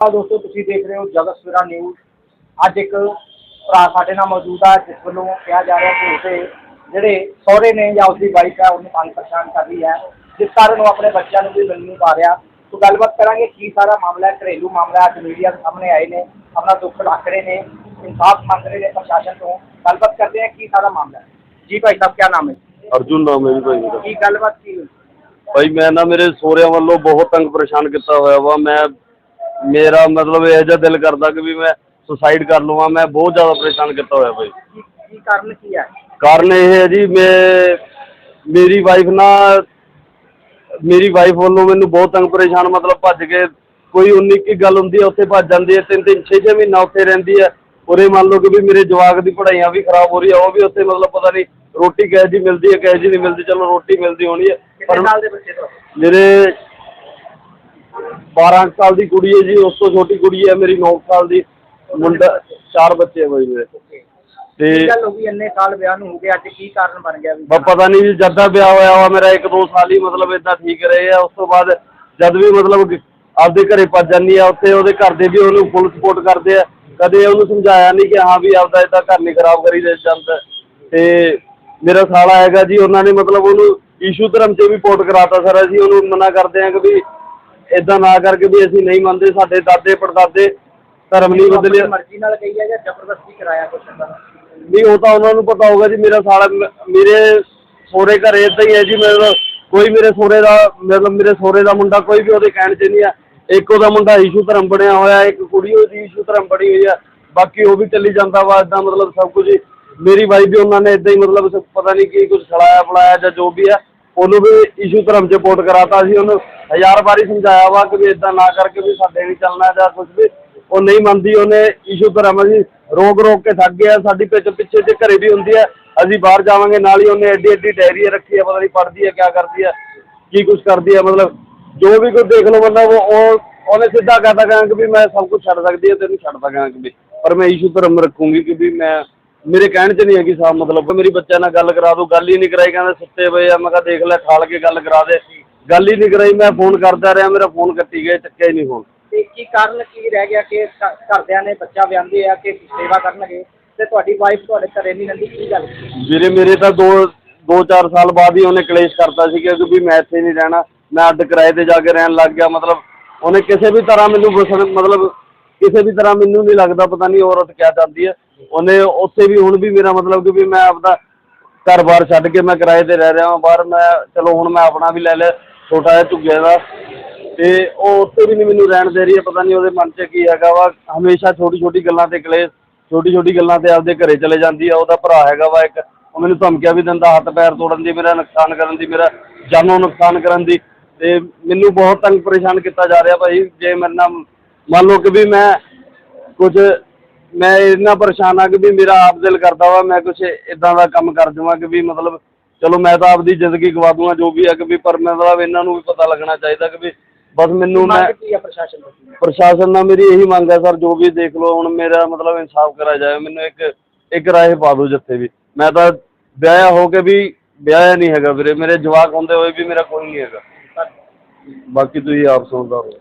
ਆ ਦੋਸਤੋ ਤੁਸੀਂ ਦੇਖ ਰਹੇ ਹੋ ਜਗਤ ਸਵੇਰਾ ਨਿਊਜ਼ ਅੱਜ ਇੱਕ ਭਰਾ ਸਾਡੇ ਨਾਲ ਮੌਜੂਦ ਆ ਜਿਸ ਵੱਲੋਂ ਕਿਹਾ ਜਾ ਰਿਹਾ ਕਿ ਉਸੇ ਜਿਹੜੇ ਸਹੁਰੇ ਨੇ ਜਾਂ ਉਸਦੀ ਵਾਈਫ ਹੈ ਉਹਨੂੰ ਤੰਗ ਪਰੇਸ਼ਾਨ ਕਰ ਰਹੀ ਹੈ। ਜਿਸ ਕਾਰਨ ਉਹ ਆਪਣੇ ਬੱਚਿਆਂ ਨੂੰ ਵੀ ਮਿਲ ਨਹੀਂ ਪਾ ਰਿਹਾ। ਸੋ ਗੱਲਬਾਤ ਕਰਾਂਗੇ ਕੀ ਸਾਰਾ ਮਾਮਲਾ ਹੈ ਘਰੇਲੂ ਮਾਮਲਾ ਅੱਜ ਮੀਡੀਆ ਦੇ ਸਾਹਮਣੇ ਆਏ ਨੇ ਆਪਣਾ ਦੁੱਖ ਰੱਖ ਰਹੇ ਨੇ ਇਨਸਾਫ ਮੰਗ ਰਹੇ ਨੇ ਪ੍ਰਸ਼ਾਸਨ ਤੋਂ। ਗੱਲਬਾਤ ਕਰਦੇ ਹਾਂ ਕੀ ਸਾਰਾ ਮਾਮਲਾ ਜੀ ਭਾਈ ਸਾਹਿਬ ਕੀ ਨਾਮ ਹੈ? ਅਰਜੁਨ ਨਾਮ ਹੈ ਜੀ ਭਾਈ ਕੀ ਗੱਲਬਾਤ ਕੀ ਭਾਈ ਮੈਂ ਨਾ ਮੇਰੇ ਸਹੁਰਿਆਂ ਵੱਲੋਂ ਬਹੁਤ ਤੰਗ ਪਰੇਸ਼ਾਨ ਕੀਤਾ ਹੋਇਆ ਵਾ। ਮੈਂ ਮੇਰਾ ਮਤਲਬ ਇਹ ਜਿਹਾ ਦਿਲ ਕਰਦਾ ਕਿ ਵੀ ਮੈਂ ਸੁਸਾਈਡ ਕਰ ਲਵਾਂ ਮੈਂ ਬਹੁਤ ਜ਼ਿਆਦਾ ਪਰੇਸ਼ਾਨ ਕੀਤਾ ਹੋਇਆ ਭਾਈ। ਕੀ ਕਾਰਨ ਕੀ ਹੈ ਕਾਰਨ ਇਹ ਹੈ ਜੀ ਮੈਂ ਮੇਰੀ ਵਾਈਫ ਨਾ ਮੇਰੀ ਵਾਈਫ ਵੱਲੋਂ ਮੈਨੂੰ ਬਹੁਤ ਤੰਗ ਪਰੇਸ਼ਾਨ ਮਤਲਬ ਭੱਜ ਕੇ ਕੋਈ 19 ਕੀ ਗੱਲ ਹੁੰਦੀ ਹੈ ਉੱਥੇ ਭੱਜ ਜਾਂਦੀ ਹੈ ਤਿੰਨ ਤਿੰਨ ਛੇ ਛੇ ਮਹੀਨਾ ਉੱਥੇ ਰਹਿੰਦੀ ਹੈ ਉਰੇ ਮੰਨ ਲਓ ਕਿ ਵੀ ਮੇਰੇ ਜਵਾਕ ਦੀ ਪੜ੍ਹਾਈਆਂ ਵੀ ਖਰਾਬ ਹੋ ਰਹੀ ਆ ਉਹ ਵੀ ਉੱਥੇ ਮਤਲਬ ਪਤਾ ਨਹੀਂ ਰੋਟੀ ਕਹਿ ਜੀ ਮਿਲਦੀ ਹੈ ਕਹਿ ਜੀ ਨਹੀਂ ਮਿਲਦੀ ਚਲੋ ਰੋਟੀ ਮਿਲਦੀ ਹੋਣੀ ਹੈ ਕਿੰਨੇ ਸਾਲ ਦੇ ਬੱਚੇ ਤੋਂ ਮੇਰੇ 12 ਕੁ ਸਾਲ ਦੀ ਕੁੜੀ ਹੈ ਜੀ ਉਸ ਤੋਂ ਛੋਟੀ ਕੁੜੀ ਹੈ ਮੇਰੀ 9 ਸਾਲ ਦੀ। ਮੁੰਡਾ ਚਾਰ ਬੱਚੇ ਹੈ ਬਾਈ ਮੇਰੇ ਤੇ ਗੱਲ ਹੋ ਗਈ? ਇੰਨੇ ਸਾਲ ਵਿਆਹ ਨੂੰ ਹੋ ਗਏ ਅੱਜ ਕੀ ਕਾਰਨ ਬਣ ਗਿਆ ਵੀ? ਬਸ ਪਤਾ ਨਹੀਂ ਜੀ ਜਦ ਦਾ ਵਿਆਹ ਹੋਇਆ ਵਾ ਮੇਰਾ 1-2 ਸਾਲ ਹੀ ਮਤਲਬ ਇਦਾਂ ਠੀਕ ਰਹੇ ਆ। ਉਸ ਤੋਂ ਬਾਅਦ ਜਦ ਵੀ ਮਤਲਬ ਆਪਦੇ ਘਰੇ ਭੱਜ ਜਾਂਦੀ ਆ ਉੱਥੇ ਉਹਦੇ ਘਰ ਦੇ ਵੀ ਉਹਨੂੰ ਫੁੱਲ ਸਪੋਰਟ ਕਰਦੇ ਆ। ਕਦੇ ਉਹਨੂੰ ਸਮਝਾਇਆ ਨਹੀਂ ਕਿ ਹਾਂ ਵੀ ਆਪਦਾ ਇਦਾਂ ਘਰ ਨਹੀਂ ਖਰਾਬ ਕਰੀ ਦੇ ਜਾਂਦਾ ਤੇ ਮੇਰਾ ਸਾਲਾ ਹੈਗਾ ਜੀ ਉਹਨਾਂ ਨੇ ਮਤਲਬ ਉਹਨੂੰ ਈਸ਼ੂ ਧਰਮ 'ਚ ਵੀ ਪੋਰਟ ਕਰਾਤਾ ਸਰ ਅਸੀਂ ਉਹਨੂੰ ਮਨਾ ਕਰਦੇ ਆ ਕਿ ਵੀ ਇਦਾਂ ਨਾ ਕਰਕੇ ਵੀ ਅਸੀਂ ਨਹੀਂ ਮੰਨਦੇ ਸਾਡੇ ਦਾਦੇ ਪੜਦਾਦੇ ਧਰਮ ਨਹੀਂ ਬਦਲਿਆ ਮਰਜ਼ੀ ਨਾਲ ਗਈ ਹੈ ਜਾਂ ਜ਼ਬਰਦਸਤੀ ਕਰਾਇਆ ਕੁਛ ਦਾ? ਨਹੀਂ ਉਹ ਤਾਂ ਉਹਨਾਂ ਨੂੰ ਪਤਾ ਹੋਊਗਾ ਜੀ ਮੇਰਾ ਸਾਲਾ ਮੇਰੇ ਸੋਰੇ ਘਰੇ ਇਦਾਂ ਹੀ ਹੈ ਜੀ ਮਤਲਬ ਕੋਈ ਮੇਰੇ ਸੋਰੇ ਦਾ ਮਤਲਬ ਮੇਰੇ ਸੋਰੇ ਦਾ ਮੁੰਡਾ ਕੋਈ ਵੀ ਉਹਦੇ ਕਹਿਣ 'ਚ ਨਹੀਂ ਆ। ਇੱਕ ਉਹਦਾ ਮੁੰਡਾ ਈਸ਼ੂ ਧਰਮ ਬਣਿਆ ਹੋਇਆ ਇੱਕ ਕੁੜੀ ਉਹਦੀ ਈਸ਼ੂ ਧਰਮ ਬਣੀ ਹੋਈ ਆ। ਬਾਕੀ ਉਹ ਵੀ ਚੱਲੀ ਜਾਂਦਾ ਵਾ ਇਦਾਂ ਮਤਲਬ ਸਭ ਕੁਝ। ਮੇਰੀ ਵਾਈਫ ਵੀ ਉਹਨਾਂ ਨੇ ਇਦਾਂ ਹੀ ਮਤਲਬ ਪਤਾ ਨਹੀਂ ਕੀ ਕੁਝ ਖੜਾਇਆ ਫਲਾਇਆ ਜਾਂ ਜੋ ਵੀ ਆ ਉਹਨੂੰ ਵੀ ਈਸ਼ੂ ਧਰਮ 'ਚ ਪੋਰਟ ਕਰਾਤਾ ਸੀ ਉਹਨੂੰ ਹਜ਼ਾਰ ਵਾਰੀ ਸਮਝਾਇਆ ਵਾ ਕਿ ਵੀ ਇਦਾਂ ਨਾ ਕਰਕੇ ਵੀ ਸਾਡੇ ਨਹੀਂ ਚੱਲਣਾ ਜਾਂ ਕੁਝ ਵੀ। ਉਹ ਨਹੀਂ ਮੰਨਦੀ, ਉਹਨੇ ਈਸ਼ੂ ਧਰਮ ਜੀ ਰੋਕ ਰੋਕ ਕੇ ਥੱਕ ਗਿਆ, ਸਾਡੀ ਪਿੱਛ ਪਿੱਛੇ ਤੇ ਘਰੇ ਵੀ ਹੁੰਦੀ ਹੈ, ਅਸੀਂ ਬਾਹਰ ਜਾਵਾਂਗੇ, ਨਾਲ ਹੀ ਉਹਨੇ ਐਡੀ ਐਡੀ ਡਾਇਰੀ ਰੱਖੀ ਹੈ, ਪਤਾ ਨਹੀਂ ਪੜ੍ਹਦੀ ਹੈ, ਕਿਆ ਕਰਦੀ ਹੈ, ਕੀ ਕੁਝ ਕਰਦੀ ਹੈ, ਮਤਲਬ ਜੋ ਵੀ ਕੋਈ ਦੇਖ ਲਓ ਬੰਦਾ, ਉਹ ਉਹਨੇ ਸਿੱਧਾ ਕਹਤਾ ਕਹਾਂ ਕਿ ਵੀ ਮੈਂ ਸਭ ਕੁਝ ਛੱਡ ਸਕਦੀ ਹੈ, ਤੈਨੂੰ ਛੱਡ ਸਕਾਂ ਕਿ ਵੀ। ਪਰ ਮੈਂ ਇਸ਼ੂ ਧਰਮ ਰੱਖੂੰਗੀ ਕਿ ਵੀ ਮੈਂ ਮੇਰੇ ਕਹਿਣ 'ਚ ਨਹੀਂ ਹੈਗੀ ਸਾਹ ਮਤਲਬ ਮੇਰੀ ਬੱਚਿਆਂ ਨਾਲ ਗੱਲ ਕਰਾ ਦੋ ਗੱਲ ਹੀ ਨਹੀਂ ਕਰਾਈ, ਕਹਿੰਦਾ ਸੁੱਤੇ ਪਏ ਆ, ਮੈਂ ਕਿਹਾ ਦੇਖ ਲੈ, ਠਾਲ ਕੇ ਗੱਲ ਕਰਾ ਦੇ। ਗੱਲ ਹੀ ਨਹੀਂ ਕਰਾਈ ਮੈਂ ਫੋਨ ਕਰਦਾ ਰਿਹਾ ਮੇਰਾ ਫੋਨ ਕੱਟੀ ਗਿਆ ਚੱਕਿਆ ਹੀ ਨਹੀਂ ਫੋਨ। ਤੇ ਕੀ ਕਾਰਨ ਕੀ ਰਹਿ ਗਿਆ ਕਿ ਘ- ਘਰਦਿਆਂ ਨੇ ਬੱਚਾ ਵਿਆਹੁੰਦੇ ਆ ਕਿ ਸੇਵਾ ਕਰਨਗੇ? ਤੇ ਤੁਹਾਡੀ ਵਾਈਫ ਤੁਹਾਡੇ ਘਰੇ ਨਹੀਂ ਰਹਿੰਦੀ ਕੀ ਗੱਲ? ਵੀਰੇ ਮੇਰੇ ਤਾਂ ਦੋ ਦੋ ਚਾਰ ਸਾਲ ਬਾਅਦ ਹੀ ਉਹਨੇ ਕਲੇਸ਼ ਕਰਤਾ ਸੀ ਕਿ ਵੀ ਮੈਂ ਇੱਥੇ ਨਹੀਂ ਰਹਿਣਾ ਮੈਂ ਅੱਡ ਕਿਰਾਏ ਤੇ ਜਾ ਕੇ ਰਹਿਣ ਲੱਗ ਗਿਆ। ਮਤਲਬ ਉਹਨੇ ਕਿਸੇ ਵੀ ਤਰ੍ਹਾਂ ਮੈਨੂੰ ਵਸਣ ਮਤਲਬ ਕਿਸੇ ਵੀ ਤਰ੍ਹਾਂ ਮੈਨੂੰ ਨਹੀਂ ਲੱਗਦਾ ਪਤਾ ਨਹੀਂ ਔਰਤ ਕਿਆ ਚਾਹੁੰਦੀ ਹੈ। ਉਹਨੇ ਉੱਥੇ ਵੀ ਹੁਣ ਵੀ ਮੇਰਾ ਮਤਲਬ ਕਿ ਵੀ ਮੈਂ ਆਪਦਾ ਘਰ-ਬਾਰ ਛੱਡ ਕੇ ਮੈਂ ਕਿਰਾਏ ਤੇ ਰਹਿ ਰਿਹਾ ਹਾਂ ਬਾਹਰ ਮੈਂ ਚਲੋ ਹੁਣ ਮੈਂ ਆਪਣਾ ਵੀ ਲੈ ਲਿਆ। ਛੋਟਾ ਜਿਹਾ ਝੁੱਗੇ ਦਾ ਤੇ ਉਹ ਉੱਥੇ ਵੀ ਨਹੀਂ ਮੈਨੂੰ ਰਹਿਣ ਦੇ ਰਹੀ ਹੈ, ਪਤਾ ਨਹੀਂ ਉਹਦੇ ਮਨ 'ਚ ਕੀ ਹੈਗਾ ਵਾ। ਹਮੇਸ਼ਾ ਛੋਟੀ-ਛੋਟੀ ਗੱਲਾਂ ਤੇ ਕਲੇਸ਼, ਛੋਟੀ-ਛੋਟੀ ਗੱਲਾਂ ਤੇ ਆਪਦੇ ਘਰੇ ਚਲੇ ਜਾਂਦੀ ਆ, ਉਹਦਾ ਭਰਾ ਹੈਗਾ ਵਾ ਇੱਕ। ਉਹ ਮੈਨੂੰ ਧਮਕੀਆਂ ਵੀ ਦਿੰਦਾ, ਹੱਥ ਪੈਰ ਤੋੜਨ ਦੀ ਮੇਰਾ, ਨੁਕਸਾਨ ਕਰਨ ਦੀ ਮੇਰਾ, ਜਾਨੋਂ ਨੁਕਸਾਨ ਕਰਨ ਦੀ। ਤੇ ਮੈਨੂੰ ਬਹੁਤ ਤੰਗ ਪਰੇਸ਼ਾਨ ਕੀਤਾ ਜਾ ਰਿਹਾ ਭਾਈ, ਜੇ ਮੇਰੇ ਨਾਲ ਮੰਨ ਲਓ ਕਿ ਵੀ ਮੈਂ ਕੁਝ, ਮੈਂ ਇੰਨਾ ਪਰੇਸ਼ਾਨ ਆ ਕਿ ਵੀ ਮੇਰਾ ਆਪ ਦਿਲ ਕਰਦਾ ਵਾ, ਮੈਂ ਕੁਝ ਇਦਾਂ ਦਾ ਕੰਮ ਕਰ ਜਾਵਾਂ ਕਿ ਵੀ ਮਤਲਬ ਚਲੋ ਮੈਂ ਤਾਂ ਆਪਦੀ ਜ਼ਿੰਦਗੀ ਗਵਾ ਦੂੰਗਾ ਜੋ ਵੀ ਹੈ ਕਿ ਵੀ ਪਰ ਮਤਲਬ ਇਹਨਾਂ ਨੂੰ ਵੀ ਪਤਾ ਲੱਗਣਾ ਚਾਹੀਦਾ ਕਿ ਵੀ ਬਸ ਮੈਨੂੰ ਮੈਂ ਮੰਗ ਕੀ ਆ ਪ੍ਰਸ਼ਾਸਨ ਤੋਂ? ਪ੍ਰਸ਼ਾਸਨ ਨਾਲ ਮੇਰੀ ਇਹੀ ਮੰਗ ਹੈ ਸਰ ਜੋ ਵੀ ਦੇਖ ਲਓ ਹੁਣ ਮੇਰਾ ਮਤਲਬ ਇਨਸਾਫ ਕਰਾ ਜਾਏ ਮੈਨੂੰ ਇੱਕ ਇੱਕ ਰਾਏ ਪਾ ਦਿਓ ਜਿੱਥੇ ਵੀ। ਮੈਂ ਤਾਂ ਵਿਆਹਿਆ ਹੋ ਕੇ ਵੀ ਵਿਆਹਿਆ ਨਹੀਂ ਹੈਗਾ ਵੀਰੇ ਮੇਰੇ ਜਵਾਕ ਹੁੰਦੇ ਹੋਏ ਵੀ ਮੇਰਾ ਕੋਈ ਨਹੀਂ ਹੈਗਾ। ਬਾਕੀ ਤੁਸੀਂ ਆਪ ਸੁਣਦਾ ਰਹੋ